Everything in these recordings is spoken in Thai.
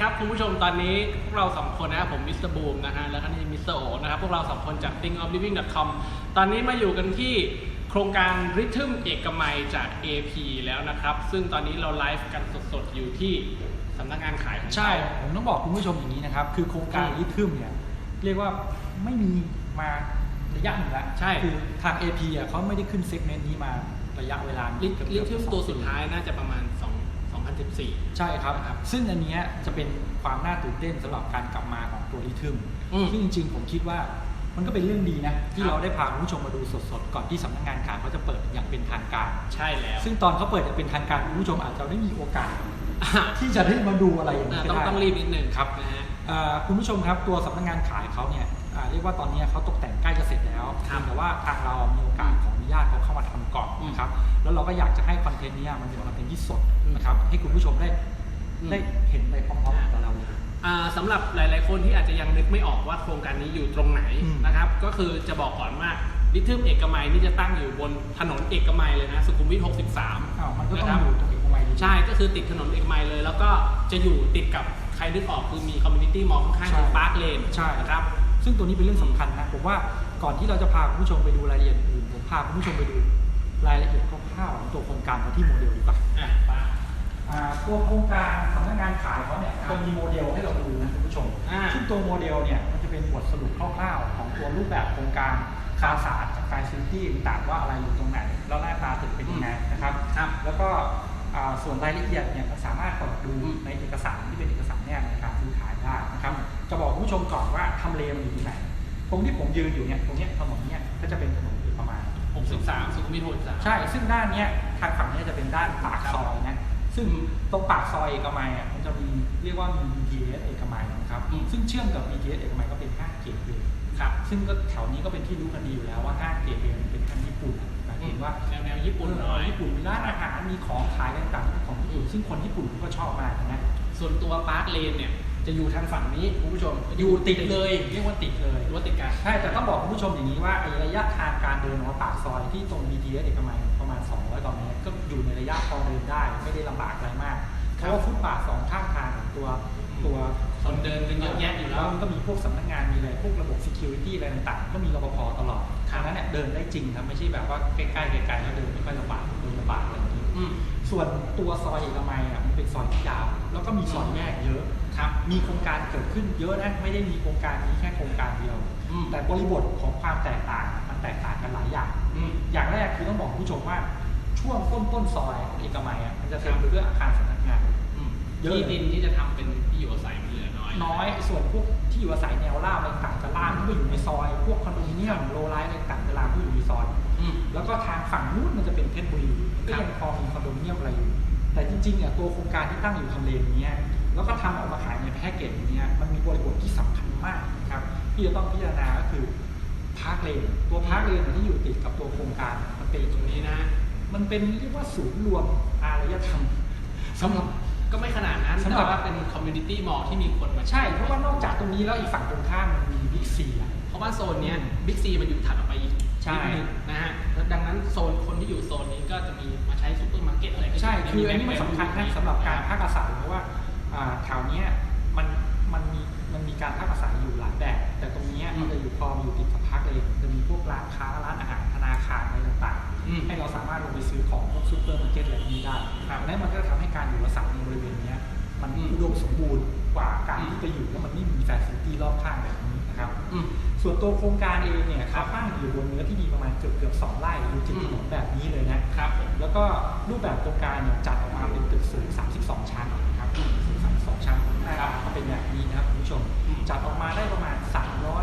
ครับ คุณผู้ชมตอนนี้พวกเราสองคนนะครับผมมิสเตอร์บูมนะฮะแล้วก็นี่มิสเตอร์โอนะครับ พวกเราสองคนจาก thinkofliving.com ตอนนี้มาอยู่กันที่โครงการ Rhythm เอกมัยจาก AP แล้วนะครับ ซึ่งตอนนี้เราไลฟ์กันสดๆ อยู่ที่สำนักงานขายของใช่เขาผมต้องบอกคุณผู้ชมอย่างนี้นะครับ คือโครงการอืมลิทึมเนี่ยเรียกว่าไม่มีมาระยะหนึ่งแล้วใช่ คือทาง AP อะเขาไม่ได้ขึ้นเซกเมนต์นี้มาระยะเวลาลิเกือบๆลิทึมสองตัวปีสุดท้ายน่าจะประมาณ 2 2014 ใช่ครับครับซึ่งอันเนี้ยจะเป็นความน่าตื่นเต้นสำหรับการกลับมาของตัวลิทึมอืมที่จริง ๆ ผมคิดว่ามันก็เป็นเรื่องดีนะ ที่ครับเราได้พาคุณผู้ชมมาดูสดๆ ก่อนที่สำนักงานขายเขาจะเปิดอย่างเป็นทางการ ใช่แล้ว ซึ่งตอนเขาเปิดอย่างเป็นทางการคุณผู้ชมอาจจะได้มีโอกาสที่จะได้มาดูอะไรอย่างนี้อ่าก็ต้องได้ต้องรีบนิดนึงครับนะฮะอ่า คุณผู้ชมครับตัวสำนักงานขายเขาเนี่ยอ่าเรียกว่าตอนนี้เขาตกแต่งใกล้จะเสร็จแล้วครับแต่ว่าทางเรามีโอกาสขออนุญาตเขาเข้ามาทำก่อนอืมนะครับแล้วเราก็อยากจะให้คอนเทนต์เนี้มันเป็นคอนเทนต์ที่สดอืมนะครับให้คุณผู้ชมได้อืมได้เห็นไปพร้อมๆกับเราเลยอ่าสำหรับหลายๆ คนที่อาจจะยังนึกไม่ออกว่าโครงการนี้อยู่ตรงไหนอืมนะครับ ก็คือจะบอกก่อนว่าลิทึมเอกมัยนี่จะตั้งอยู่บนถนนเอกมัยเลยนะสุขุมวิท 63อ้าวมันก็ต้อนะงครับอยู่ตรงเอกมัยดีใช่ก็คือติดถนนเอกมัยเลย แล้วก็จะอยู่ติดกับใค รนึกออกคือมีคอมมูนิตี้มอลล์ข้างๆคือปาร์คเลนใช่นะครับ ซึ่งตัวนี้เป็นเรื่องสำคัญนะ ผมว่าก่อนที่เราจะพาคุณผู้ชมไปดูรายละเอียดอื่นผมพาคุณผู้ชมไปดูรายละเอียดคร่าวๆของตัวโครงการของที่โมเดลดีกว่าอะป้าอ่าตัวโครงการสำนักงานขายเขาเนี่ยเขามีโมเดลให้เราดูนะคุณผู้ชมอ่าซึ่งตัวโมเดลเนี่ยมันจะเป็นบทสรุปคร่าวๆ ของตัวรูปแบบโครงการคาสาสสกายซิตี้ต่างๆว่าอะไรอยู่ตรงไหน แล้วหน้าตาตึกเป็นยังไงนะครับครับแล้วก็อ่า ส่วนรายละเอียดเนี่ยมันสามารถกดดูอืมในเอกสารที่เป็นเอกสารแนบในการซื้อขายได้นะครับจะบอกคุณผู้ชมก่อนว่าทำเลมันอยู่ที่ไหนตรงที่ผมยืนอยู่เนี่ยตรงเนี้ยถนนเนี่ยก็จะเป็นถนนอยู่ประมาณ 63 สุขุมวิท63ใช่ ซึ่งด้านเนี้ยทางฝั่งเนี้ยจะเป็นด้านปากซอยนะซึ่งตรงปากซอยเอกมัยอะมันจะมีเรียกว่ามี BTS เอกมัยนะครับอืมซึ่งเชื่อมกับ BTS เอกมัยก็เป็นห้างเกตเวย์ครับซึ่งก็แถวนี้ก็เป็นที่รู้กันดีอยู่แล้วว่าห้างเกตเวย์ ปุ่นว่าแนวญี่ปุ่นหน่อยญี่ปุ่นมีร้านอาหารมีของขายต่างๆของญี่ปุ่นซึ่งคนญี่ปุ่นก็ชอบมากนะส่วนตัวปาร์คเลนเนี่ยจะอยู่ทางฝั่งนี้คุณผู้ชมอยู่ติดเลยเรียกว่าติดเลยหรือว่าติดกันใช่แต่ต้องบอกคุณผู้ชมอย่างนี้ว่าระยะทางการเดินของปากซอยที่ตรง BTS เอกมัยประมาณ 200กว่าเมตรก็อยู่ในระยะพอเดินได้ ไม่ได้ลำบากอะไรมากเพครับราะว่าฟุตบาทสองข้างทางของตัวตัว คนเดินกันเยอะแยะอยู่แล้วมันก็มีพวกสำนักงานมีอะไรพวกระบบ security อะไรต่างๆ ก็มีรปภตลอดครับทางนั้นเนี่ยเดินได้จริงครับไม่ใช่แบบว่าใกล้ๆไกลๆแล้วเดินไม่ค่อยลำบากเดินลำบากอะไรอย่างนี้อืมส่วนตัวซอยเอกมัยอะมันเป็นซอยที่ยาวแล้วก็มีซอยแยกเยอะครับมีโครงการเกิดขึ้นเยอะนะไม่ได้มีโครงการนี้แค่โครงการเดียวอืมแต่บริบทของความแตกต่างมันแตกต่างกันหลายอย่างอืมอย่างแรกคือต้องบอกคุณผู้ชมว่าช่วงต้นต้นๆซอยของเอกมัยอะมันจะเต็มไปด้วยอาคารสำนักงานอืมเยอะที่ดินที่จะทำเป็นที่อยู่อาศัยมั น้อยส่วนพวกที่อยู่อาศัยแนวราบอะไรต่างจะล่างที่ไปอยู่ในซอย พวกคอนโดมิเนียมโลไลท์อะไรต่างจะล่างที่อยู่ในซอยอแล้วก็ทางฝั่งนู้นมันจะเป็นเพชรบุรีก็ยังพอมีคอนโดมิเนียมอะไรอยู่แต่จริงๆเนี่ยตัวโครงการที่ตั้งอยู่ทำเลนี้แล้วก็ทำออกมาขายในแพ็กเกจนี้มันมีบริบทที่สำคัญมากนะครับที่จะต้องพิจารณาก็คือพาร์คเลนตัวพาร์คเลนที่อยู่ติดกับตัวโครงการมันเป็นตรงนี้นะ มันเป็นเรียกว่าศูนย์รวมอารยธรรมสำหรับ ก็ไม่ขนาดนั้นสำหรัแต่บว่าเป็นคอมมูนิตี้มอลล์ที่มีคนมาใช่ เพราะว่านอกจากตรงนี้แล้วอีกฝั่งตรงข้ามมันมีบิ๊กซีอะเพราะว่าโซนเนี้ยบิ๊กซีมันอยู่ถัดออกไปอีกใช่นิดนึงนะฮะแล้วดังนั้นโซนคนที่อยู่โซนนี้ก็จะมีมาใช้ซูเปอร์มาร์เก็ตอะไรก็ใช่จะคืออันนี้มันสำคัญนะสำหรับการพักอาศัยเพราะว่าอ่าแถวเนี้ยมันมันมีมันมีการพักอาศัยอยู่หลายแบบ แต่ตรงเนี้ยมันจะอยู่พอมอยู่ติดกับพักเลยจะมีพวกร้านค้าร้านอาหารธนาคารอะไรต่าง อืมๆให้เราสามารถลงไปซื้อของพวกซูเปอร์มาร์เก็ตอะไรพวกนี้ได้ครับดังนั้นมันก็ทำให้การอยู่อาศัยในบริเวณเนี้ยมันอืมอุดมสมบูรณ์กว่าการอืม ที่ไปอยู่แล้วมันไม่มีแฟซิลิตี้รอบข้างแบบนี้นะครับ อืม ส่วนตัวโครงการเองเนี่ยครัเขาบตั้งอยู่บนเนื้อที่ดีประมาณเกือบเกือบสองไร่อยู่ติดถนนแบบนี้เลยนะครับผมแล้วก็รูปแบบโครงการเนี่ยจัดออกมาเป็นตึกสูง 32 ชั้นนะครับสูง32 ชั้นหน้าตาก็เป็นแบบนี้นะครับคุณผู้ชม อืมจัดออกมาได้ประมาณ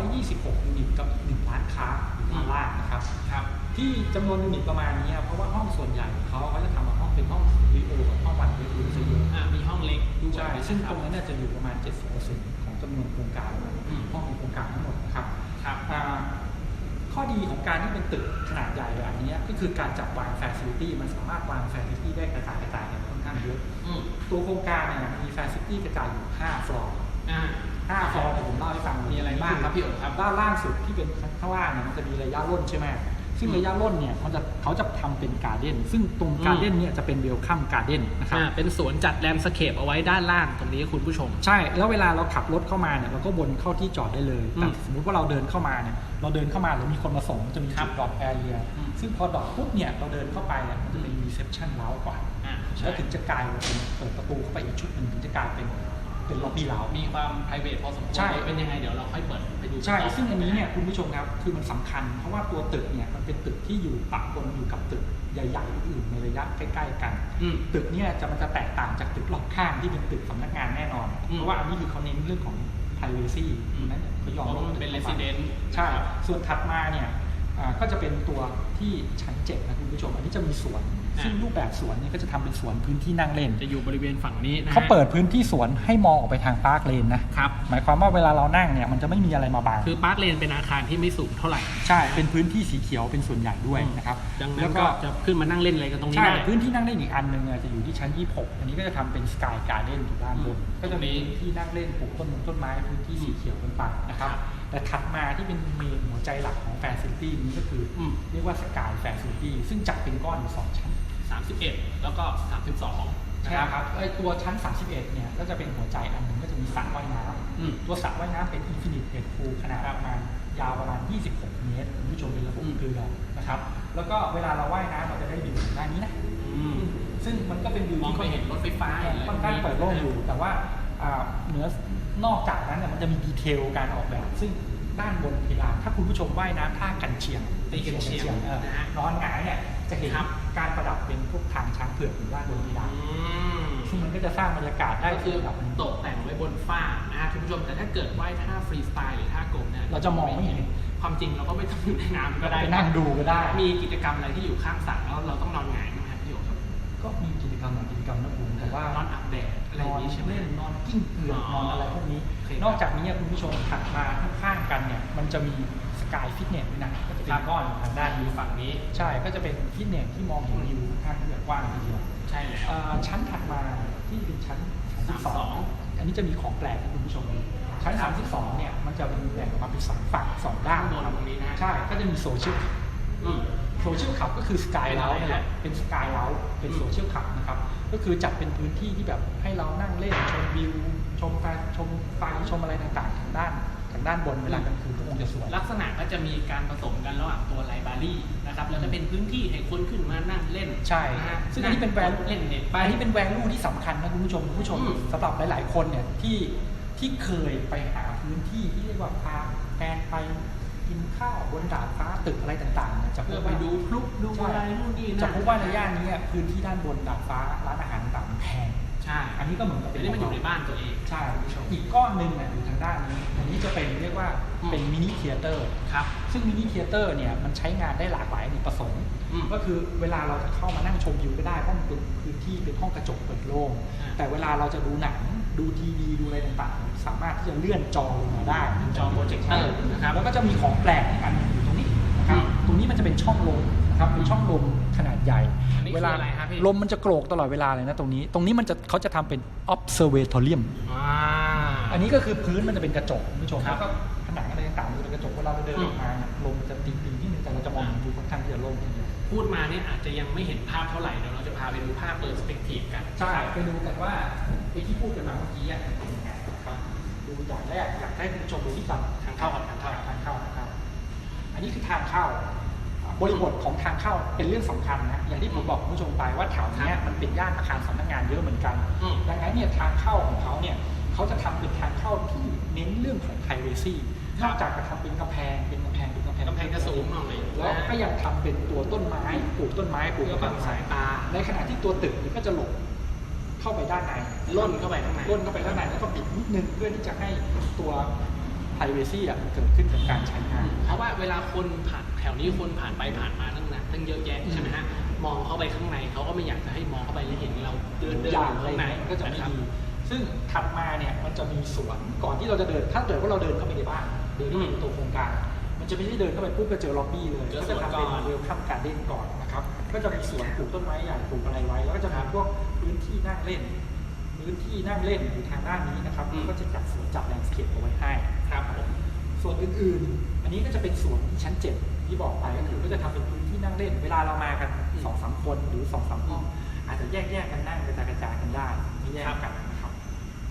326 ยูนิตกับอีก1ร้านค้าอยู่ด้านล่างนะครับ ครับ ที่จำนวนยูนิตประมาณนี้ครับเพราะว่าห้องส่วนใหญ่เขาเขาจะทำมาห้องเป็นห้องวีโอกับห้องวันเวทีซะเยอะอ่ามีห้องเล็กด้วยใช่ซึ่งคตบรงนั้นเนี่ยจะอยู่ประมาณ 70%ของจำนวนโครงการอืมห้องในโครงการทั้งหมดนะครับครับอ่าข้อดีของการที่เป็นตึกขนาดใหญ่แบบนี้ก็คือการจัดวางแฟซิลิตี้มันสามารถวางแฟซิลิตี้ได้กระจายกระจายกันค่อนข้างเยอะอืมตัวโครงการเนี่ยมีแฟซิลิตี้กระจายอยู่ 5 ฟลอร์อ่า5ฟลอร์เดี๋ยวผมเล่าให้ฟังมีอะไรบ้างครับพี่โอ๋ครับด้านล่างสุดที่เป็นข้างล่างเนี่ยมันจะมีระยะร่นใช่ไหม ซึ่งอืมระยะร่นเนี่ยมันจะเขาจะทำเป็นการ์เด้นซึ่งตรงอืมการ์เด้นเนี่ยจะเป็นเวลคัมการ์เด้นนะครับ อ่าเป็นสวนจัดแลนด์สเคปเอาไว้ด้านล่างตรงนี้คุณผู้ชม ใช่ แล้วเวลาเราขับรถเข้ามาเนี่ยเราก็วนเข้าที่จอดได้เลยอืมแต่สมมติว่าเราเดินเข้ามาเนี่ยเราเดินเข้ามาหรือมีคนมาส่งมันจะมีครัจุบดดรอปแอเรียอืม ซึ่งพอดรอปปุ๊บเนี่ยเราเดินเข้าไปเนี่ยมันจะมีรีเซพชันเล้าก่อน อ่าใช่ แล้วถึงจะกลายเป็นเปิดประตูเข้าไปอีกชุดหนึ่งถึงจะกลายเป็น เป็นล็อบบี้เล้า มีความ p r i v a t พอสมควรใช่ เป็นยังไงเดี๋ยวเราค่อยเปิดไปดูใช่ต่ซึ่งอันนี้เนี่ยคุณผู้ชมครับ คือมันสำคัญ เพราะว่าตัวตึกเนี่ยมันเป็นตึกที่อยู่ปะปนอยู่กับตึกใหญ่ๆอื่นในระยะใกล้ ๆ กันอืมตึกเนี่ยจะมันจะแตกต่างจากตึกรอบข้างที่เป็นตึกสำนักงานแน่นอนอืมเพราะว่าอันนี้คือเขาเน้นเรื่องของ privacy อืมนั้นเนี่ยเขายอมเพราะว่ามันเป็น resident ใช่ ส่วนถัดมาเนี่ยอ่า ก็จะเป็นตัวที่ชั้นเจ็ดนะคุณผู้ชม อันนี้จะมีสวนอ่าซึ่งรูปแบบสวนเนี่ยก็จะทำเป็นสวนพื้นที่นั่งเล่น จะอยู่บริเวณฝั่งนี้นะฮะเขาเปิดพื้นที่สวนให้มองออกไปทางพาร์คเลนนะครับ หมายความว่าเวลาเรานั่งเนี่ยมันจะไม่มีอะไรมาบัง คือพาร์คเลนเป็นอาคารที่ไม่สูงเท่าไหร่ ใช่ เป็นพื้นที่สีเขียวเป็นส่วนใหญ่ด้วยนะครับดังนั้แล้นวก็ก็จะขึ้นมานั่งเล่นอะไรกันตรงนี้ใช่ได้ พื้นที่นั่งเล่นอีกอันหนึ่งอะจะอยู่ที่ชั้น 26 อันนี้ก็จะทำเป็นสกายการ์เด้นอยู่ด้านบนอืมก็จะมีตรงนี้พื้นที่นั่งเล่นปลูกต้นมงต้นไม้พื้นที่สีเขียวกันไปนะครับครับ แต่ถัดมาที่เป็นเมนหัวใจหลักของแฟนซิตี้นี้ก็คืออม เรียกว่าสกายแฟนซิตี้ซึ่งจัดเป็นก้อนอยู่สองชั้น 31 แล้วก็ 32ใช่ครับไอตัวชั้น 31 เนี่ย ก็จะเป็นหัวใจอันหนึ่งก็จะมีสระว่ายน้อืมำ ตัวสระว่ายน้ำเป็น Infinite Head Pool ขนาดประมาณยาวประมาณ 26 เมตรคุณผู้ชมเป็นระบบอืม เกลือนะครับ แล้วก็เวลาเราว่ายน้ำเราจะได้วิวด้านนี้นะ อืมซึ่งมันก็เป็นวิวมองที่ไปเห็นรถไฟฟ้าเห็นอะไรค่อนข้างเปิดโล่งอยู่ แต่ว่าอ่าเหนือ นอกจากนั้นเนี่ยมันจะมีดีเทลการออกแบบ ซึ่งด้านบนเพดานถ้าคุณผู้ชมว่ายน้ำท่ากันเชียงตีกันเชียงเออนะฮะนอนหงายเนี่ยจะเห็นครับการประดับเป็นพวกทางช้างเผือกอยู่ด้านบนเพดานอืมซึ่งมันก็จะสร้างบรรยากาศได้ก็คือระดับหนึ่งตกแต่งไว้บนฝ้านะฮะคุณผู้ชมแต่ถ้าเกิดว่ายท่าฟรีสไตล์หรือท่ากลมเนี่ยเราจะมองไม่เห็นความจริงเราก็ไม่ต้องอยู่ในน้ำก็ได้ไปนั่งดูก็ได้ มีกิจกรรมอะไรที่อยู่ข้างสระแล้วเราต้องนอนหงายไหมครับพี่โอ๋ครับก็มีกิจกรรมหลายกิจกรรมนะคุณแต่ว่านอนอาบแดด อะไรอย่างนี้ใช่ไหมเล่นนอนกิ้งเกลือกอ๋นออนอะไรพวกนี้โอเคนอกจากนี้คุณผู้ชมถัดมาข้างๆกันเนี่ยมันจะมีสกายฟิตเนสด้วยนะก็จะเป็นก้อนอยู่ทางด้านนี้ฝั่งนี้ ใช่ก็จะเป็นฟิตเนสที่มองเห็นวิวข้างที่แบบกว้างทีเดียวใช่แล้วเอ่อชั้นถัดมาที่เป็นชั้น32อันนี้จะมีของแปลกให้คุณผู้ชมดูชั้น32เนี่ยมันจะเป็นแบ่งออกมาเป็นสองฝั่งสองด้านข้างบนตรงนี้นะฮะใช่ก็จะมีโซเชียลอืม โซเชียลขับก็คือสกายเป็นเล้าอะไรเนี่ยแหละฮะเป็นสกายเล้าเป็นอืมโซเชียลขับนะครับ ก็คือจัดเป็นพื้นที่ที่แบบให้เรานั่งเล่นชมวิว ชมแฟชมไฟชมอะไรต่างๆทางด้านทางด้านบนเวลากลางคืนก็คงจะสวย ลักษณะก็จะมีการผสมกันระหว่างตัวไลบรารีนะครับ แล้วก็เป็นพื้นที่ให้คนขึ้นมานั่งเล่น ใช่นะฮะซึ่งอันนี้เป็นแวลูเล่นเน็ตไปอันนี้เป็นแวลูที่สำคัญนะคุณผู้ชมคุณผู้ชมอืมสำหรับหลาย ๆ คนเนี่ยที่ที่เคยไปหาพื้นที่ที่เรียกว่าพาแฟนไป กินข้าวบนดาดฟ้าตึกอะไรต่างๆเนี่ยจะพเพื่อบไปว่าดูพลุดูใช่อะไรนู่นนี่นั่นจะพบว่าในย่านนี้อะพื้นที่ด้านบนดาดฟ้าร้านอาหารต่างๆมันแพงใช่ อันนี้ก็เหมือนกับแต่เป็นนี่มันอยู่ในบ้านตัวเองใช่คุณผู้ชมอีกก้อนหนึ่งเนี่ยอยู่ทางด้านนี้อันนี้จะเป็นเรียกว่าอืมเป็นมินิเทเตอร์ครับซึ่งมินิเทเตอร์เนี่ยมันใช้งานได้หลากหลายในประสงค์อืมก็คือเวลาเราจะเข้ามานั่งชมวิวก็ได้เพราะมันเป็นพื้นที่เป็นห้องกระจกเปิดโล่งอ่าแต่เวลาเราจะดูหนัง ดูทีวีดูอะไรต่างๆ สามารถที่จะเลื่อนจอลงมาได้จอโปรเจคเตอร์นะครับแล้วก็จะมีของแปลกอีกอันหนึงอยู่ตรงนี้นะครับอืมตรงนี้มันจะเป็นช่องลมนะครับเป็นช่องลมขนาดใหญ่อันนี้คือเวลาอะไรฮะพี่ลมมันจะโกรกตลอดเวลาเลยนะตรงนี้ ตรงนี้มันจะเขาจะทำเป็น observatorium อ่าอันนี้ก็คือพื้นมันจะเป็นกระจกคุณผู้ชมครัแล้บวก็ผนังอะไรต่างๆมันจะเป็นกระจกเวลาเราเดินอือมอกมาเนี่ยลมมันจะตีๆนิดนึงแต่เราจะมองเห็นวิวค่อนข้างที่จะโล่งทีเดียวพูดมาเนี่ยอาจจะยังไม่เห็นภาพเท่าไหร่เดี๋ยวเราจะพาไปดูภาพเปอร์สเปกทีฟกันใช่ไปดูกันว่า ไอ้ที่พูดกันมาเมื่อกี้อะมันเป็นยังไงนะครับดูอย่างแรกอยากให้คุณผู้ชมดูที่ฝั่งทางเข้าก่อนทางเข้าทางเข้าทางเข้าอันนี้คือทางเข้าอ่าบริบทของทางเข้าเป็นเรื่องสำคัญนะอย่างที่ผมบอกคุณผู้ชมไปว่าแถวเนี้ยมันเป็นย่านอาคารสำนักงานเยอะเหมือนกันอืมดังนั้นเนี่ยทางเข้าของเขาเนี่ยเขาจะทำเป็นทางเข้าที่เน้นเรื่องของ privacy นอกจากจะทำเป็นกำแพงเป็นกำแพงเป็นกำแพงกำแพงจะสูงหน่อยแล้วก็ยังทำเป็นตัวต้นไม้ปลูกต้นไม้ปลูกเพื่อบังสายตา ในขณะที่ตัวตึกเนี่ยก็จะหลบ เข้าไปด้านในล่นเข้าไปข้างในล่นเข้าไปด้านในแล้วก็ปิดนิดนึงเพื่อที่จะให้ตัว privacy อะมันเกิดขึ้นกับการใช้งาน เพราะว่าเวลาคนผ่านแถวนี้คนผ่านไปผ่านมาตั้งนานตั้งเยอะแยะใช่ไหมฮะมองเข้าไปข้างในเขาก็ไม่อยากจะให้มองเข้าไปแล้วเห็นเราเดินเดินอย่างอยู่อะไรข้างในเงี้ยก็จะไม่นครับดีซึ่งถัดมาเนี่ยมันจะมีสวนก่อนที่เราจะเดินถ้าเกิดว่าเราเดินเข้าไปในบ้านเดินเข้าไปในตัวโครงการมัน จะไม่ได้เดินเข้าไปปุ๊บก็เจอล็อบบี้เลยเจอก็สจะวนทำก่เป็อนนเวลคัมการ์เด้นก่อนนะครับ ก็จะมีสวนปลูกต้นไม้ใหญ่ปลูกอะไรไว้ แล้วก็จะมีพวกพื้นที่นั่งเล่น พื้นที่นั่งเล่นอยู่ทางด้านนี้นะครับอืมก็จะจัดสวนจัดแลนด์สเคปเอาไว้ให้ครับผมส่วนอื่นๆ อันนี้ก็จะเป็นสวนที่ชั้นเจ็ดที่บอกไปก็คือก็จะทำเป็นพื้นที่นั่งเล่น เวลาเรามากันอืมสองสามคนหรือสองสามห้องอาจจะแยกแยกๆกันนั่งกระจายกระจายกันได้ไม่แยกกันนะครับ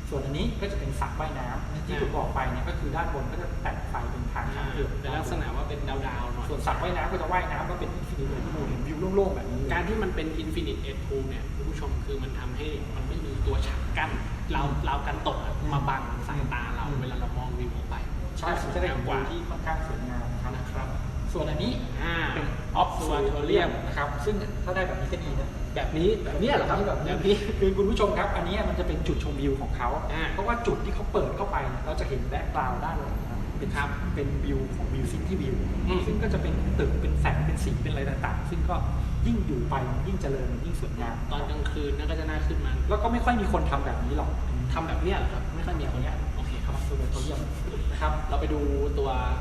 ส่วนอันนี้ก็จะเป็นสระว่ายน้ำที่ผมบอกไปเนี่ยก็คือด้านบนก็จะแต่งไฟเป็นทางอ่าเดินเป็นลักษณะว่าเป็นดาวๆหน่อยส่วนสระว่ายน้ำก็จะว่ายน้ำก็เป็นอินฟินิตี้พูลเห็นวิวโล่งๆแบบนี้เลยการที่มันเป็น Infinite Edge Pool เนี่ยคุณผู้ชมคือมันทำให้มันไม่มีตัวฉากกั้นเราเรากันตกอะมาบังสายตาเราอืมเวลาเรามองวิวออกไปใช่จะได้เห็นกวิว่าวที่ค่อนข้างสวยงาม นะครับนะครับส่วนอันนี้อ่าเป็น Observatorium นะครับ ซึ่งถ้าได้แบบนี้ก็ดีนะ แบบนี้แบบเนี้ยเหรอครับแบบแบนี้บนี้คือคุณผู้ชมครับ อันนี้มันจะเป็นจุดชมวิวของเขาอ่าเพราะว่าจุดที่เขาเปิดเข้าไปเนี่ยเราจะเห็นแบ็กกราวด์ด้านหลังนะครับเป็นครับเป็นวิวของวิวซิตี้วิวอืมซึ่งก็จะเป็นตึก เป็นแสง เป็นสี เป็นอะไรต่างๆ ซึ่งก็ยิ่งอยู่ไปยิ่งเจริญยิ่งสวยงาม ตอนกลางคืนนั่นก็จะน่าขึ้นมา แล้วก็ไม่ค่อยมีคนทำแบบนี้หรอกทำแบบเนี้ยเหรอครับ ไม่ค่อยมีคนเนี้ยโอเคครับตัวตัวเยี่ยมนะครับ เราไปดูตัวอ่า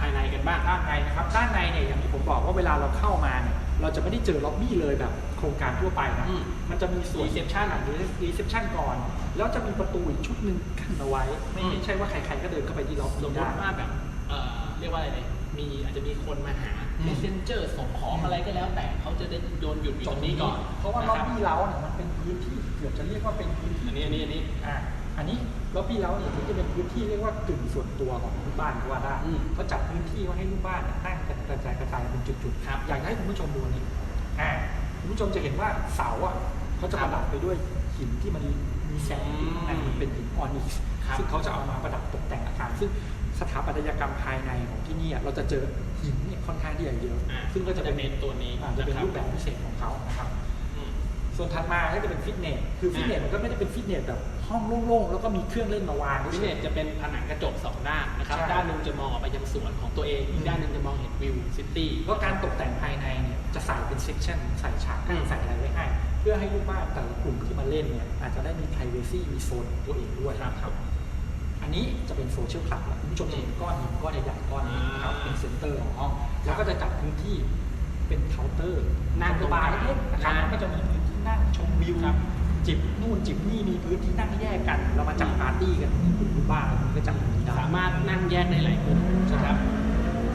ภายในกันบ้างด้านในนะครับ ด้านในเนี่ยอย่างที่ผมบอกว่าเวลาเราเข้ามาเนี่ยเราจะไม่ได้เจอล็อบบี้เลยแบบโครงการทั่วไปนะอืมมันจะมีส่วน Reception อะหรือรีเซพชันก่อน แล้วจะมีประตูอีกชุดหนึ่งกั้นเอาไว้ไม่อืมไม่ใช่ว่าใครๆก็เดินเข้าไปที่ล็อบสบี้มมได้ติว่าแบบเอ่อเรียกว่าอะไรเนี่ยมีอาจจะมีคนมาหาอืม messenger ส่งของอะไรก็แล้ว แต่เขาจะได้โดนหยุดอยู่ตรงนี้ก่อน เพราะว่านะล็อบคบบี้เราเนี่ยมันเป็นพื้นที่เกือบจะเรียกว่าเป็นพื้นที่อันนี้อันนี้อันนี้ อ่าอันนี้ล็อบบี้เราเนี่ยที่จะเป็นพื้นที่เรียกว่ากึ่งส่วนตัวของลูกบ้านก็ว่าได้อืมเขาจัดพื้นที่ไว้ให้ลูกบ้านเนี่ยนั่งกันกระจายกระจายเป็นจุดๆครับอยากให้คุณผู้ชมดูนี่อ่าคุณผู้ชมจะเห็นว่าเสาอะเขาจะประดับไปด้วยหินที่มันมีแสงอยู่ข้างในมันเป็นหินออนิกซ์ครับซึ่งเขาจะเอามาประดับตกแต่งอาคารซึ่งสถาปัตยกรรมภายในของที่นี่อะเราจะเจอหินเนี่ยค่อนข้างที่จะเยอะอ่าซึ่งก็จะเป็นจะเป็นตัวนี้อ่าจะเป็นนะครับรูปแบบพิเศษของเขานะครับอืม ส่วนถัดมาก็จะเป็นฟิตเนส คือฟิตเนสมันก็ไม่ได้เป็นฟิตเนสแบบห้องโล่งๆ แล้วก็มีเครื่องเล่นมาวางฟิตเนสจะเป็นผนังกระจกสองด้านนะครับใช่ด้านหนึงจะมองออกไปยังสวนของตัวเอง อีกด้านหนึงจะมองเห็นวิวซิตี้ ก็การตกแต่งภายในเนี่ยจะใส่เป็นเซกชันใส่ฉากอืมใส่อะไรไว้ให้ เพื่อให้ลูกบ้านแต่ละกลุ่มที่มาเล่นเนี่ยอาจจะได้มี privacy มีโซนของตัวเองด้วยครับครับอันนี้จะเป็นโซเชียลคลับคุณผู้ชมจะเห็นก้อนหินก้อนใหญ่ๆก้อนนี้นะครับอ่าเป็นเซ็นเตอร์ของห้อง แล้วก็จะจัดพื้นที่เป็นเคาน์เตอร์นั่งเคาน์เตอร์บาร์เล็กๆนะครับนั่งก็จะมีพื้นที่ นั่งชมวิวครับจิบนู่นจิบนี่มีพื้นที่นั่งแยกกัน เรามาจัดปาร์ตี้กันกลุ่มลูกบ้านเราก็จัดอย่างนี้ได้สามารถนั่งแยกได้หลายกลุ่มนะครับ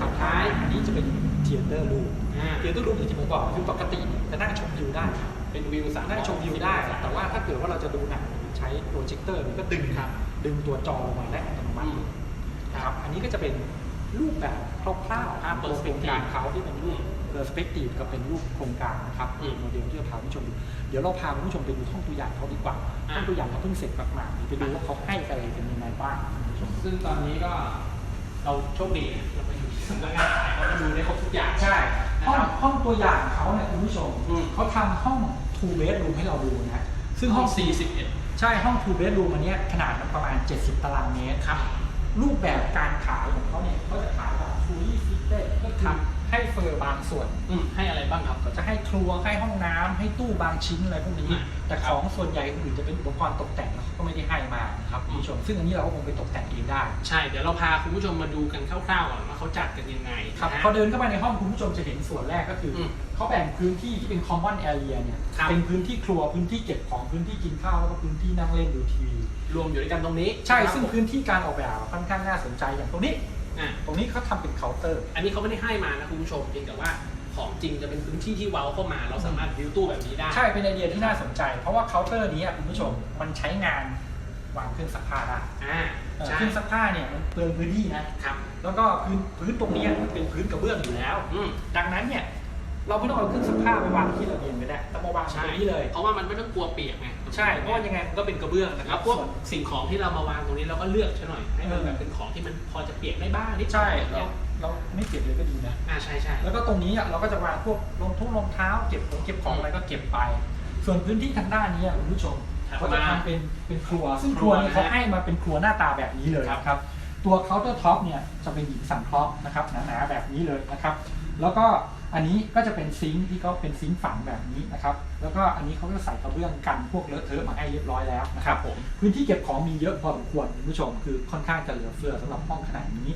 สุดท้ายอันนี้จะเป็นเทียเตอร์รูมอ่าเทียเตอร์รูมที่ผมบอกคือปกติเนี่ยจะนั่งชมวิวได้ เป็นวิวสามนั่งชมวิวได้ แต่ว่าถ้าเกิดว่าเราจะดูหนังใช้โปรเจคเตอร์มันก็ดึงครับดึงตัวจอลงมาได้อัตโนมัติเลยนะครับอันนี้ก็จะเป็นรูปแบบคร่าวๆภาพตัวโครงการเขาที่เป็นรูป perspective กับเป็นรูปโครงการนะครับอืมโมเดลที่จะพาคุณผู้ชมดูเดี๋ยวเราพาคุณผู้ชมไปดูห้องตัวอย่างเขาดีกว่าอ่าห้องตัวอย่างเขาเพิ่งเสร็จมากๆไปดูว่าเขาให้อะไรกันยังไงบ้างคุณผู้ชมซึ่งตอนนี้ก็เราโชคดีนะเราไปอยู่สำนักงานขายเราก็ดูได้ครบทุกอย่างใช่นะห้องครับห้องตัวอย่างเขาเนี่ยคุณผู้ชมอืมเขาทำห้อง two bedroom ให้เราดูนะซึ่งห้ห้อองง41 ใช่ห้อง two bedroom อันเนี้ยขนาดมันประมาณ 70 ตารางเมตรครับรูปแบบการขายของเขาเนี่ยเขาจะขายแบบ fully fitted ก็คืครัอบ ให้เฟอร์บางส่วน อืมให้อะไรบ้างครับ ก็จะให้ครัวให้ห้องน้ำให้ตู้บางชิ้นอะไรพวกนี้ อ่าแต่ของส่วนใหญ่อื่นจะเป็นอุปกรณ์ตกแต่งแล้วเขาก็ไม่ได้ให้มานะครับคุณผู้ชมซึ่งอันนี้เราก็คงไปตกแต่งเองได้ ใช่เดี๋ยวเราพาคุณผู้ชมมาดูกันคร่าวๆก่อนว่าเขาจัดกันยังไงครับนะฮะพอเดินเข้าไปในห้องคุณผู้ชมจะเห็นส่วนแรกก็คืออมเขาแบ่งพื้นที่ที่เป็น common area เนี่ยครับ เป็นพื้นที่ครัวพื้นที่เก็บของพื้นที่กินข้าวแล้วก็พื้นที่นั่งเล่นดูทีวี รวมอยู่ด้วยกันตรงนี้ใช่ครับซึ่งผม พื้นที่การออกแบบค่อนข้างน่าสนใจอย่างตรงนี้ อะ ตรงนี้เขาทำเป็นเคาน์เตอร์ อันนี้เขาไม่ได้ให้มานะคุณผู้ชมเพียงแต่ว่าของจริงจะเป็นพื้นที่ที่เว้าเข้ามา เราสามารถวิวตู้แบบนี้ได้ ใช่ เป็นไอเดียที่น่าสนใจ เพราะว่าเคาน์เตอร์นี้อะคุณผู้ชมมันใช้งานวางเครื่องซักผ้าได้อ่าเอ่อใช่เครื่องซักผ้าเนี่ยมันเปลืองพื้นที่นะครับ แล้วก็พื้นพื้นตรงเนี้ยมันเป็นพื้นกระเบื้องอยู่แล้วอืมดังนั้นเนี่ย เราไม่ต้องเอาเครื่องซักผ้าไปวางที่ระเบียงก็ได้แต่มาวางตใช่รงนี้เลย เพราะว่ามันไม่ต้องกลัวเปียกไงใช่ เพราะว่ายังไงมันก็เป็นกระเบื้องนะคแล้รัวบพวกส่วนสิ่งของที่เรามาวางตรงนี้เราก็เลือกใช่หน่อยให้มันเออแบบเป็นของที่มันพอจะเปียกได้บ้างนิดใช่หน่เราอยเราไม่เก็บเลยก็ดีนะ อ่าใช่ใช่ แล้วก็ตรงนี้อะเราก็จะวางพวกรองทุ่งรองเท้าเก็บของเก็บของอะไรก็เก็บไป ส่วนพื้นที่ทางด้านนี้อะคุณผู้ชมครับเขาจะทำเป็นเป็นครัว ซึ่งคครัรัววเนี่ยนะเขาให้มาเป็นครัวหน้าตาแบบนี้เลยครับครับ ตัวเคาน์เตอร์ท็อปเนี่ยจะเป็นหินสังเคราะห์นะครับหนาๆแบบนี้เลยนะครับ แล้วก็ อันนี้ก็จะเป็นซิงค์ที่เขาเป็นซิงค์ฝังแบบนี้นะครับ แล้วก็อันนี้เขาก็ใส่กระเบื้องกันพวกเลอะเทอะมาให้เรียบร้อยแล้วนะคครัรับบผมพื้นที่เก็บของมีเยอะพอสมควรคุณผู้ชมคือค่อนข้างจะเหลือเฟือสำหรับห้องขนาดนี้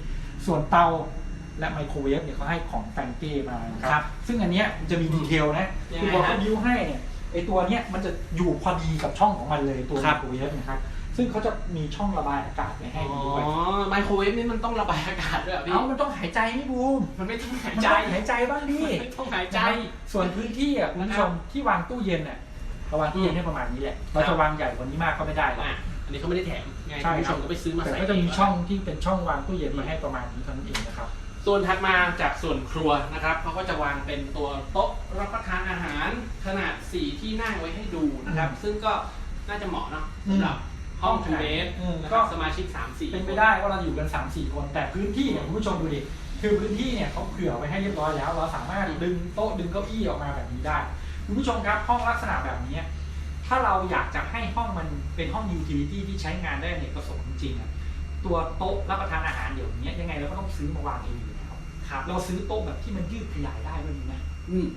ส่วนเตาและไมโครเวฟเนี่ยเขาให้ของแฟนเก้มานะคครัรับบซึ่งอันเนี้ยมันจะมีดีเทลนะยังไงคือพอเขาฮะบิวให้เนี่ยไอตัวเนี้ยมันจะอยู่พอดีกับช่องของมันเลยตัวไมครับโครเวฟนะครับ ซึ่งเขาจะมีช่องระบายอากาศไว้ให้อ๋อด้วยไมโครเวฟนี่มันต้องระบายอากาศด้วยเหรอพี่ เอ้ามันต้องหายใจนี่บูมมันไม่ต้องหายมันใจต้องหายใจบ้างดิ มันไม่ต้องหายใจ ส่วนพื้นที่อะคุณผู้ชมที่วางตู้เย็นอะเราวางตู้เย็นให้ประมาณนี้แหละ เราจะวางใหญ่กว่านี้มากก็ไม่ได้หรอก อะอันนี้เขาไม่ได้แถมไงใช่คุณผู้คชรับมก็ไปซื้อมาแต่ใส่ก็จะมีเงช่องที่เป็นช่องวางตู้เย็นมาให้ประมาณนี้เท่านั้นเองนะครับ ส่วนถัดมาจากส่วนครัวนะครับเขาก็จะวางเป็นตัวโต๊ะรับประทานอาหารขนาด 4 ที่นั่งไว้ให้ดูนะครับ อืมซึ่งก็น่าจะเหมาะเนาะอืม สำหรับ ห้องทูเบสอืมนะคก็รับสมาชิก3 4เป็นไปได้ว่าเราอยู่กัน 3 4 คน แต่พื้นที่เนี่ยคุณผู้ชมดูดิคือพื้นที่เนี่ยเขาเผื่อไว้ให้เรียบร้อยแล้ว เราสามารถดึงโต๊ะดึงเก้าอี้ออกมาแบบนี้ได้ คุณผู้ชมครับห้องลักษณะแบบนี้ ถ้าเราอยากจะให้ห้องมันเป็นห้องยูทิลิตี้ที่ใช้งานได้ในกระสงค์จริงๆอะตัวโต๊ะรับประทานอาหารเดี๋ยวนี้ยังไงเราก็ต้องซื้อมาวางเองอยู่แล้วครับเราซื้อโต๊ะแบบที่มันยืดขยายได้ก็ดีนะ อืม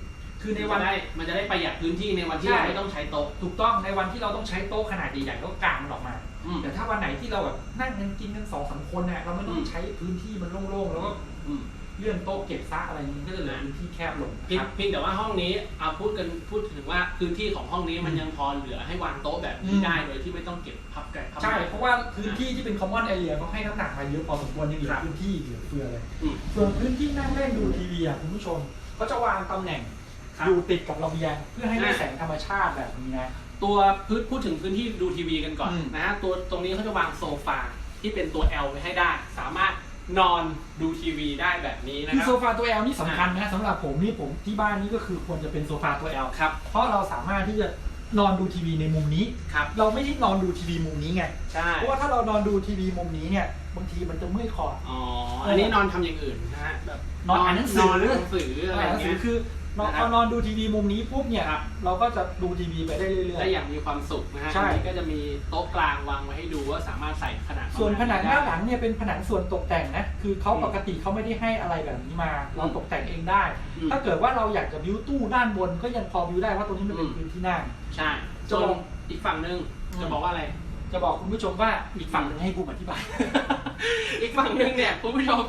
คือในในวัวันนได้มันจะได้ประหยัดพื้นที่ในวันที่ใช่ เราไม่ต้องใช้โต๊ะถูกต้องในวันที่เราต้องใช้โต๊ะขนาดใหญ่ๆก็กางมันออกมา อืม แต่ถ้าวันไหนที่เราแบบนั่งกันกินกันสองสามคนเนี่ยเราไม่ต้ออืงมใช้พื้นที่มันโล่งๆแล้วก็อืม เลื่อนโต๊ะเก็บซะอะไรนี้ก็จะเหลือพื้นที่แคบลงเพียคงรับ เพียงแต่ว่าห้องนี้เอาพูดกันพูดถึงว่าพื้นที่ของห้องนี้มันยังพอเหลือให้วางโต๊ะแบบนี้อืมได้โดยที่ไม่ต้องเก็บพับไก่พับใช่ไม้เพราะว่าพื้นที่ที่เป็น common area เขาให้น้ำหนักมาเยอะพอสมควรยังเหลืครัอบพื้นที่เหลือเฟือเลย อืมส่วนพื้นที่นั่งเล่นดูทีวีอะคุณผู้ชมเขาจะวางตำแหน่ง ครับอยู่ติดกับระเบียง เพื่อให้ได้อ่า แสงธรรมชาติแบบนี้นะ ตัวพื้นพูดถึงพื้นที่ดูทีวีกันก่อนอืม นะฮะตัวตรงนี้เขาจะวางโซฟาที่เป็นตัว L ไว้ให้ได้ สามารถนอนดูทีวีได้แบบนี้นะคือคโซรับฟาตัว L นี่สำคัญนะสำหรับผมนี่ผมที่บ้านนี่ก็คือควรจะเป็นโซฟาตัว L ครับ เพราะเราสามารถที่จะนอนดูทีวีในมุมนี้ ครับเราไม่ได้นอนดูทีวีมุมนี้ไง ใช่เพราะว่าถ้าเรานอนดูทีวีมุมนี้เนี่ยบางทีมันจะเมื่อยคอ อ๋ออันนี้นอนทำอย่างอื่นนะฮะแบบนอนอ่านหนังสือ นอนอ่านหนังสืออะไรอ่าหนังสืเงี้อยคือ นอนนะครับพอนอนดูทีวีมุมนี้ปุ๊บเนี่ยครับเราก็จะดูทีวีไปได้เรื่อย ได้อย่างมีความสุขนะฮะใช่ อันนี้ก็จะมีโต๊ะกลางวางไว้ให้ดูว่าสามารถใส่ขนาดๆ ส่วนผนังได้ด้านหลังเนี่ยเป็นผนังส่วนตกแต่งนะคือเขาอืมปกติเขาไม่ได้ให้อะไรแบบนี้มา เราอืมตกแต่งเองได้ อืมถ้าเกิดว่าเราอยากจะบิวตู้ด้านบนก็ยังพอบิวได้เพราะตรงนี้มันเป็นอืม พื้นที่นั่ง ใช่จะส่วนบอกอีกฝั่งหนึ่งอืม จะบอกว่าอะไร จะบอกคุณผู้ชมว่าอีกฝั่งหนึงให้บูมอธิบาย อีกฝั่งหนึ่งเนี่ยคุณผู้ชม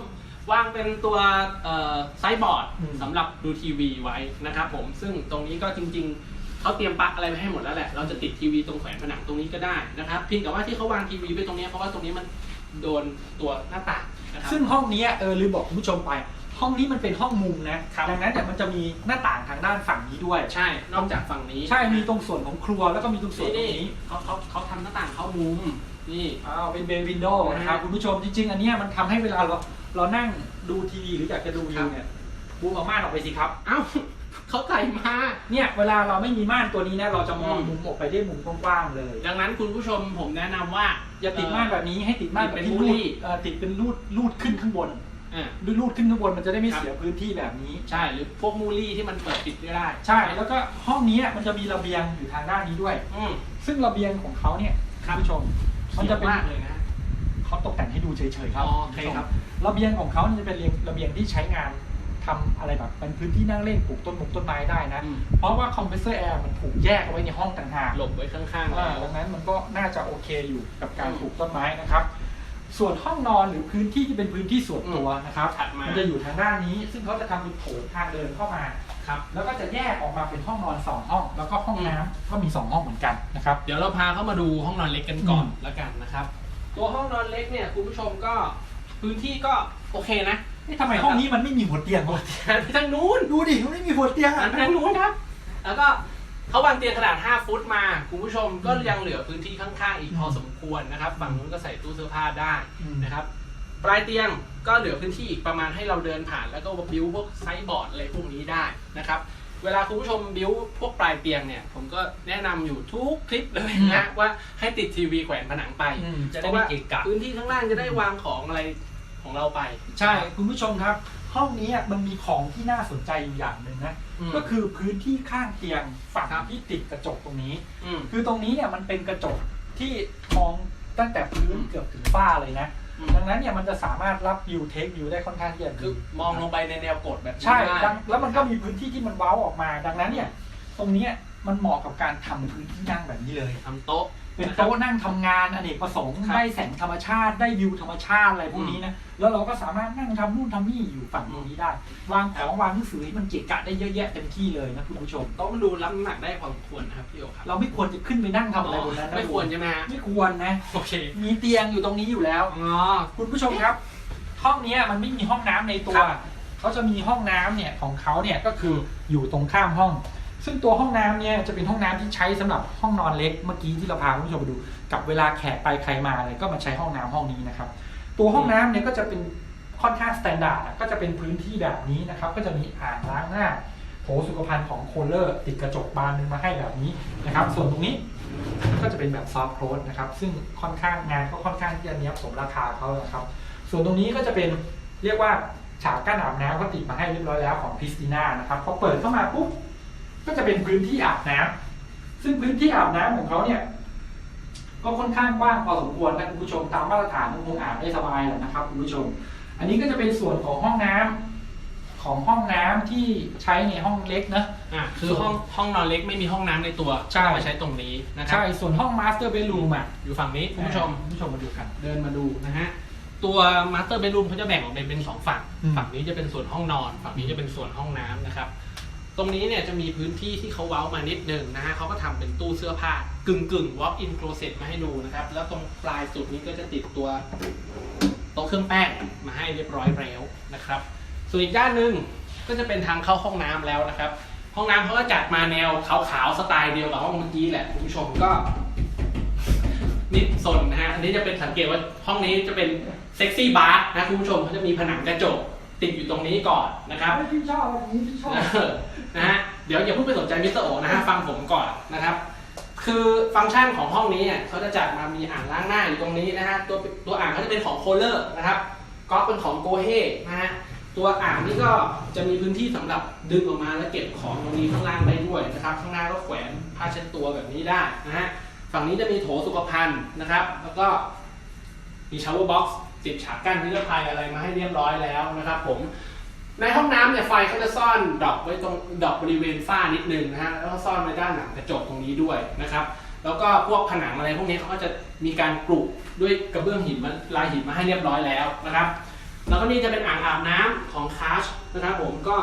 วางเป็นตัวเอ่อไซส์บอร์ดอืมสำหรับดูทีวีไว้นะครับผมซึ่งตรงนี้ก็จริง ๆเขาเตรียมปลั๊กอะไรไว้ให้หมดแล้วแหละเราจะติดทีวีตรงแขวนผนังตรงนี้ก็ได้นะครับเพียงแต่ว่าที่เขาวางทีวีไว้ตรงนี้เพราะว่าตรงนี้มันโดนตัวหน้าต่างนะครับ ซึ่งห้องนี้เออลืมบอกคุณผู้ชมไป ห้องนี้มันเป็นห้องมุมนะครับ ดังนั้นเนี่ยมันจะมีหน้าต่างทางด้านฝั่งนี้ด้วย ใช่ นอกจากฝั่งนี้ใช่มีตรงส่วนของครัวแล้วก็มีตรงส่วนนี่ตรงนี่นี้เขาเขาเขาทำหน้าต่างเข้ามุมนี่อ้าวเป็นเบย์วินโดว์นะฮะนะครับคุณผู้ชมจริงๆ อันเนี้ยมันทำให้เวลาเรา เรานั่งดูทีวีหรืออยากจะดูวิครัวบเนี่ยบูมเอาม่านออกไปสิครับ เอ้าเขาใส่มาเนี่ยเวลาเราไม่มีม่านตัวนี้นะเราจะมองอืมมุมออกไปได้มุมกว้างๆเลย ดังนั้นคุณผู้ชมผมแนะนำว่า อย่าติดม่านแบบนี้ให้ติดม่านแบบเป็นที่มูรูลี่ดเอ่อติดเป็นรูดรูดขึ้นข้างบนอ่าดูรูดขึ้นข้างบนมันจะได้ไม่ครับเสียพื้นที่แบบนี้ ใช่หรือพวกมูลี่ที่มันเปิดปิดไม่ได้ ใช่ แล้วก็ห้องนี้มันจะมีระเบียงอยู่ทางด้านนี้ด้วยอืมซึ่งระเบียงของเขาเนี่ยครับคุณผู้ชม มันจะเป็นมากเลยนะ เขาตกแต่งให้ดูเฉยๆครับอ๋อโอเคครับระเบียงของเขาเนี่ยจะเป็นระเบียงที่ใช้งานทำอะไรแบบเป็นพื้นที่นั่งเล่นปลูกต้นมงต้นไม้ได้นะอืมเพราะว่าคอมเพรสเซอร์แอร์มันถูกแยกเอาไว้ในห้องต่างหากหลบไว้ข้างๆอ่าแล้วดังนั้นมันก็น่าจะโอเคอยู่กับการอืมปลูกต้นไม้นะครับ ส่วนห้องนอนหรือพื้นที่ที่เป็นพื้นที่ส่วนตัวนะครับถัดมามันจะอยู่ทางด้านนี้ ซึ่งเขาจะทำเป็นโถงทางเดินเข้ามาครับแล้วก็จะแยกออกมาเป็นห้องนอนสองห้อง แล้วก็ห้องน้ำก็มีสองห้องเหมือนกันนะครับเดี๋ยวเราพาเข้ามาดูห้องนอนเล็กกันก่อนอืมแล้วกันนะครับ ตัวห้องนอนเล็กเนี่ยคุณผู้ชมก็พื้นที่ก็โอเคนะเอ๊ะทำไมห้องนี้มันไม่มีหัวเตียงวะหันไปทางนู้นดูดิมันไม่มีหัวเตียงหันไปทางนู้นครับ แล้วก็เขาวางเตียงขนาด 5 ฟุตมา คุณผู้ชมก็ยังเหลือพื้นที่ข้างๆอีกพอสมควรนะครับ ฝั่งนู้นก็ใส่ตู้เสื้อผ้าได้อืมนะครับ ปลายเตียงก็เหลือพื้นที่อีกประมาณให้เราเดินผ่าน แล้วก็บิวพวกไซส์บอร์ดอะไรพวกนี้ได้นะครับ เวลาคุณผู้ชมบิวพวกปลายเตียงเนี่ย ผมก็แนะนำอยู่ทุกคลิปเลยนะว่าให้ติดทีวีแขวนผนังไปอืมจะเพได้ราะไม่ว่าเกะกะ พื้นที่ข้างล่างจะได้วางของอะไรของเราไปใช่คุณผู้ชมครับ ห้องนี้มันมีของที่น่าสนใจอยู่อย่างหนึ่งนะ อืม ก็คือพื้นที่ข้างเตียงฝั่งครับ ที่ติดกระจกตรงนี้อืมคือตรงนี้เนี่ยมันเป็นกระจกที่มองตั้งแต่พื้นเกือบถึงฝ้าเลยนะอืม ดังนั้นเนี่ยมันจะสามารถรับวิวเทควิวได้ค่อนข้างที่จะคืดีอมองลงไปในแนวกดแบบนี้ใช่ได้ดังแล้วมันก็มีพื้นที่ที่มันเว้าออกมา ดังนั้นเนี่ย ตรงเนี้ยมันเหมาะกับการทำพื้นที่นั่งแบบนี้เลยทำโต๊ะ เป็นโต๊ะนั่งทำงานอเนกประสงค์ครับได้แสงธรรมชาติได้วิวธรรมชาติอะไรพวกนี้นะแล้วเราก็สามารถนั่งทำนู่นทำนี่อยู่ฝั่งตรงนี้ได้ วางของวางหนังสือให้มันเกะกะได้เยอะแยะเต็มที่เลยนะคุณผู้ชมโต๊ะมันดูรับน้ำหนักได้พอสมควรนะครับพี่โอครับเราไม่ควรจะขึ้นไปนั่งทำอะไรบนนั้นนะไม่ควรใช่ไหมฮะไม่ควรนะโอเค มีเตียงอยู่ตรงนี้อยู่แล้วอ๋อคุณผู้ชมครับห้องเนี้ยมันไม่มีห้องน้ำในตัวครับเขาจะมีห้องน้ำเนี่ยของเขาเนี่ยก็คืออยู่ตรงข้ามห้อง ซึ่งตัวห้องน้ำเนี่ยจะเป็นห้องน้ำที่ใช้สำหรับห้องนอนเล็กเมื่อกี้ที่เราพาคุณผู้ชมไปดู กับเวลาแขกไปใครมาอะไรก็มาใช้ห้องน้ำห้องนี้นะครับ ตัวห้องน้ำเนี่ยก็จะเป็นค่อนข้างสแตนดาร์ดก็จะเป็นพื้นที่แบบนี้นะครับ ก็จะมีอ่างล้างหน้าโถสุขภัณฑ์ของโคลเลอร์ ติดกระจกบานหนึงมาให้แบบนี้นะครับ ส่วนตรงนี้ก็จะเป็นแบบซอฟต์โคลสนะครับ ซึ่งค่อนข้างงานก็ค่อนข้างที่จะเนี้ยบสมราคาเขานะครับ ส่วนตรงนี้ก็จะเป็นเรียกว่าฉากกั้นอาบน้ำก็ติดมาให้เรียบร้อยแล้วของคริสติน่านะครับพอเปิดเข้ามาปุ๊บ ก็จะเป็นพื้นที่อาบน้ำซึ่งพื้นที่อาบน้ำของเขาเนี่ย ก็ค่อนข้างกว้างพอสมควรนะคุณผู้ชมตามมาตรฐานคงอาบได้สบายแหละนะครับคุณผู้ชม อันนี้ก็จะเป็นส่วนของห้องน้ำของห้องน้ำที่ใช้ในห้องเล็กนะอะคือห้องห้องนอนเล็กไม่มีห้องน้ำในตัวใช่ก็มาใช้ตรงนี้นะครัใช่ส่วนห้องมาสเตอร์เบดรูมอะอยู่ฝั่งนี้คุณผู้ชมคุณผู้ชมมาดูกันเดินมาดูนะฮะตัวมาสเตอร์เบดรูมเขาจะแบ่งออกเป็นเป็นสองฝั่งอืมฝั่งนี้จะเป็นส่วนห้องนอน ฝั่งนี้จะเป็นส่วนห้องน้ำนะครับ ตรงนี้เนี่ยจะมีพื้นที่ที่เขาเว้ามานิดหนึ่งนะฮะเขาก็ทำเป็นตู้เสื้อผ้ากึ่งกึ่ง walk in closet มาให้ดูนะครับ แล้วตรงปลายสุดนี้ก็จะติดตัวโต๊ะเครื่องแป้งมาให้เรียบร้อยแล้วนะครับ ส่วนอีกด้านหนึ่งก็จะเป็นทางเข้าห้องน้ำแล้วนะครับ ห้องน้ำเขาก็จัดมาแนวขาวๆสไตล์เดียวกับห้องเมื่อกี้แหละคุณผู้ชมก็นิดสนนะฮะ อันนี้จะเป็นสังเกตว่าห้องนี้จะเป็นเซ็กซี่บาร์นะคุณผู้ชมเขาจะมีผนังกระจกติดอยู่ตรงนี้ก่อนนะครับพี่ชอบอันนี้พี่ชอบเออ นะฮะเดี๋ยวอย่าเพิ่งไปสนใจมิสเตอร์โอนะฮะฟังผมก่อนนะครับ คือฟังก์ชันของห้องนี้เนี่ยเขาจะจัดมามีอ่างล้างหน้าอยู่ตรงนี้นะฮะตัวตัวอ่างเขาจะเป็นของโคเลอร์นะครับก๊อกเป็นของโกเฮนะฮะตัวอ่างนี่ก็จะมีพื้นที่สำหรับดึงออกมาแล้วเก็บของตรงนี้ข้างล่างได้ด้วยนะครับ ข้างหน้าก็แขวนผ้าเช็ดตัวแบบนี้ได้นะฮะฝั่งนี้จะมีโถสุขภัณฑ์นะครับ แล้วก็มีชาวเวอร์บ็อกซ์ติดฉากกั้นนิรภัยอะไรมาให้เรียบร้อยแล้วนะครับผม ในห้องน้ำเนี่ยไฟเขาจะซ่อนดอกไว้ตรงดอกบริเวณฝ้านิดนึงนะฮะแล้วก็ซ่อนไว้ด้านหลังกระจกตรงนี้ด้วยนะครับ แล้วก็พวกผนังอะไรพวกนี้เขาก็จะมีการกรุด้วยกระเบื้องหินมาลายหินมาให้เรียบร้อยแล้วนะครับ แล้วก็นี่จะเป็นอ่างอาบน้ำของคาชนะครับ ผมก็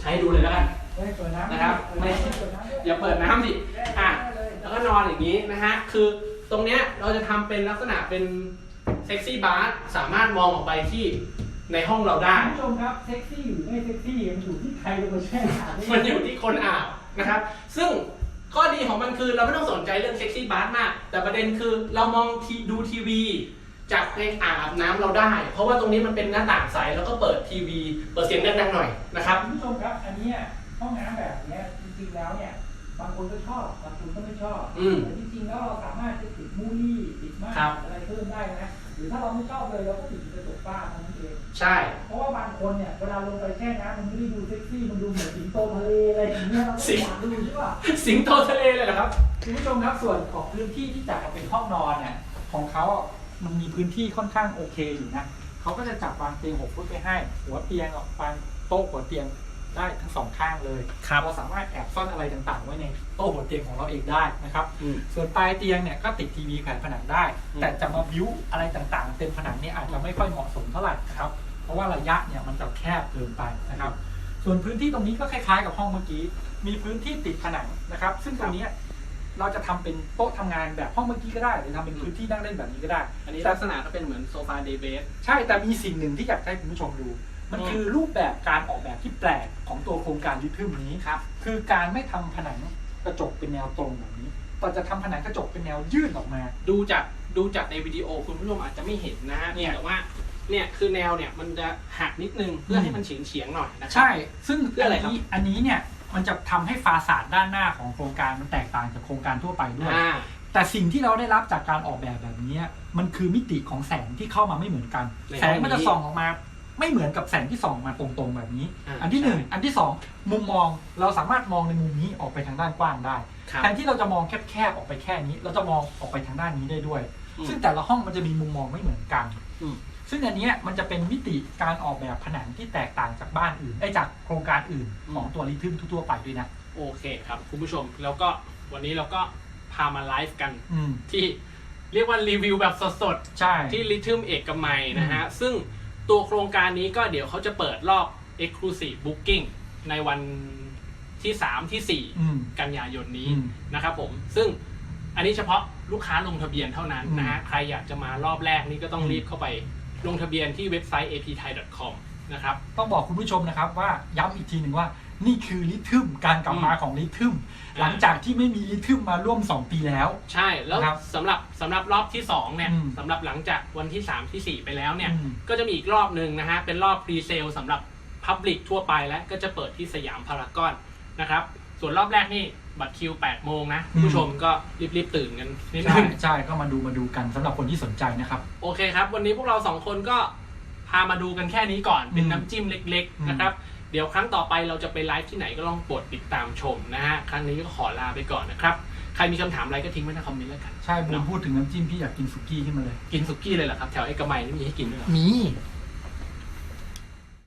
ใช้ดูเลยแล้วกันเฮ้ยเปิดน้ำนะครับเปิดน้ำเปิดน้ำอย่าเปิดน้ำดิอะแล้วก็นอนอย่างนี้นะฮะคือตรงเนี้ยเราจะทำเป็นลักษณะเป็นเซ็กซี่บาร์สามารถมองออกไปที่ ในห้องเราได้ คุณผู้ชมครับเซ็กซี่หรือไม่เซ็กซี่มันอยู่ที่ใครลงมาแช่น้ำมันอยู่ที่คนอาบนะครับ ซึ่งข้อดีของมันคือเราไม่ต้องสนใจเรื่องเซ็กซี่บาร์มาก แต่ประเด็นคือเรามองทีดูทีวี จากในอ่างอาบน้ำเราได้ เพราะว่าตรงนี้มันเป็นหน้าต่างใสแล้วก็เปิดทีวี เปิดเสียงดังๆหน่อยนะครับ คุณผู้ชมครับ อันเนี้ยห้องน้ำแบบเนี้ยจริงๆแล้วเนี่ยบางคนก็ชอบบางคนก็ไม่ชอบอืมแต่จริงๆแล้วเราสามารถจะติดมูลี่ติดม่านครับ อะไรเพิ่มได้นะหรือถ้าเราไม่ชอบเลยเราก็ติดกระจกฝ้าเท่านั้นเอง ใช่ เพราะว่าบางคนเนี่ยเวลาลงไปแช่น้ำมันไม่ได้ดูเซ็กซี่มันดูเหมือนสิงโตทะเลอะไรอย่างเงี้ยเราก็อยากดูใช่ป่ะสิงโตทะเลเลยเหรอครับ คุณผู้ชมครับส่วนของพื้นที่ที่จัดมาเป็นห้องนอนเนี่ยของเขาอะมันมีพื้นที่ค่อนข้างโอเคอยู่นะเขาก็จะจัดวางเตียงหกฟุตไปให้ หัวเตียงกับวางโต๊ะหัวเตียงได้ทั้งสองข้างเลยครับ เราสามารถแอบซ่อนอะไรต่างๆ ไว้ในโต๊ะหัวเตียงของเราเองได้นะครับ อืม ส่วนปลายเตียงเนี่ยก็ติดทีวีแขวนผนังได้ อืม แต่จะมาบิวอะไรต่างๆ เต็มผนังเนี่ยอาจจะไม่ค่อยเหมาะสมเท่าไหร่นะครับ เพราะว่าระยะเนี่ยมันจะแคบเกินไปนะครับ ส่วนพื้นที่ตรงนี้ก็คล้ายๆ กับห้องเมื่อกี้ มีพื้นที่ติดผนังนะครับ ซึ่งตรงเนี้ยเราจะทำเป็นโต๊ะทำงานแบบห้องเมื่อกี้ก็ได้หรือทำเป็นพื้นที่นั่งเล่นแบบนี้ก็ได้ อันนี้ลักษณะก็เป็นเหมือนโซฟาเดย์เบสใช่แต่มีสิ่งหนึ่งที่อยากให้คุณผู้ชมดู มันอืมคือรูปแบบการออกแบบที่แปลกของตัวโครงการลิทึมนี้ครับคือการไม่ทำผนังกระจกเป็นแนวตรงแบบนี้แต่จะทำผนังกระจกเป็นแนวยื่นออกมา ดูจากดูจากในวิดีโอคุณผู้ชมอาจจะไม่เห็นนะฮะเนี่ยแต่ว่า เนี่ยคือแนวเนี่ยมันจะหักนิดนึงเพื่อให้มันเฉียงเฉียงๆหน่อยนะครั ใช่ ซึ่งเพื่ออะไรครับนนี้อันนี้เนี่ยมันจะทำให้ฟาสาดด้านหน้าของโครงการมันแตกต่างจากโครงการทั่วไปด้วย อ่า แต่สิ่งที่เราได้รับจากการออกแบบแบบนี้ มันคือมิติของแสงที่เข้ามาไม่เหมือนกัน ในห้องนี้แสงมันจะส่องออกมา ไม่เหมือนกับแสงที่ส่องมาตรงๆแบบนี้ อ่าอันที่หนึ่ง ใช่ อันที่สองมุมมองเราสามารถมองในมุมนี้ออกไปทางด้านกว้างได้ ครับ แทนที่เราจะมองแคบๆออกไปแค่นี้ เราจะมองออกไปทางด้านนี้ได้ด้วย อืม ซึ่งแต่ละห้องมันจะมีมุมมองไม่เหมือนกัน อืม ซึ่งอันเนี้ยมันจะเป็นมิติการออกแบบผนังที่แตกต่างจากบ้านอื่นไอ้ยจากโครงการอื่นของตัวลิทึมทั่วๆไปด้วยนะ โอเคครับ คุณผู้ชมแล้วก็วันนี้เราก็พามาไลฟ์กันอืมที่เรียกว่ารีวิวแบบสดใช่ๆที่ลิทึมเอกมัยนะฮะ ซึ่งตัวโครงการนี้ก็เดี๋ยวเขาจะเปิดรอบ Exclusive Booking ในวันที่ 3 ที่อืม4กันยายนนี้อืมนะครับผม ซึ่งอันนี้เฉพาะลูกค้าลงทะเบียนเท่านั้นนะฮะ ใครอยากจะมารอบแรกนี่ก็ต้องอืมรีบเข้าไป ลงทะเบียนที่เว็บไซต์ apthai.com นะครับ ต้องบอกคุณผู้ชมนะครับว่าย้ำอีกทีหนึ่งว่า นี่คือลิทึมการกลับมาอืมของลิทึมอ่า หลังจากที่ไม่มีลิทึมมาร่วม 2 ปีแล้ว ใช่แล้วนะครับสำหรับสำหรับรอบที่2เนี่ยอืม สำหรับหลังจากวันที่ 3 ที่ 4 ไปแล้วเนี่ย อืม ก็จะมีอีกรอบหนึ่งนะฮะ เป็นรอบพรีเซลสำหรับ Public ทั่วไปแล้วก็จะเปิดที่สยามพารากอนนะครับ ส่วนรอบแรกนี่ บัตรคิว 8 โมงนะคุณผู้ชมก็รีบๆตื่นกันนิดใช่นึงใช่ก็มาดูมาดูกันสำหรับคนที่สนใจนะครับ โอเคครับ วันนี้พวกเราสองคนก็พามาดูกันแค่นี้ก่อน เป็นอืมน้ำจิ้มเล็กอืมๆนะครับ เดี๋ยวครั้งต่อไปเราจะไปไลฟ์ที่ไหนก็ลองโปรดติดตามชมนะฮะ ครั้งนี้ก็ขอลาไปก่อนนะครับ ใครมีคำถามอะไรก็ทิ้งไว้ในคอมเมนต์แล้วกัน ใช่บูมพูดถึงน้ำจิ้มพี่อยากกินสุกี้ขึ้นมาเลย กินสุกี้เลยเหรอครับ แถวเอกมัยนี่มีให้กินด้วยเหรอมี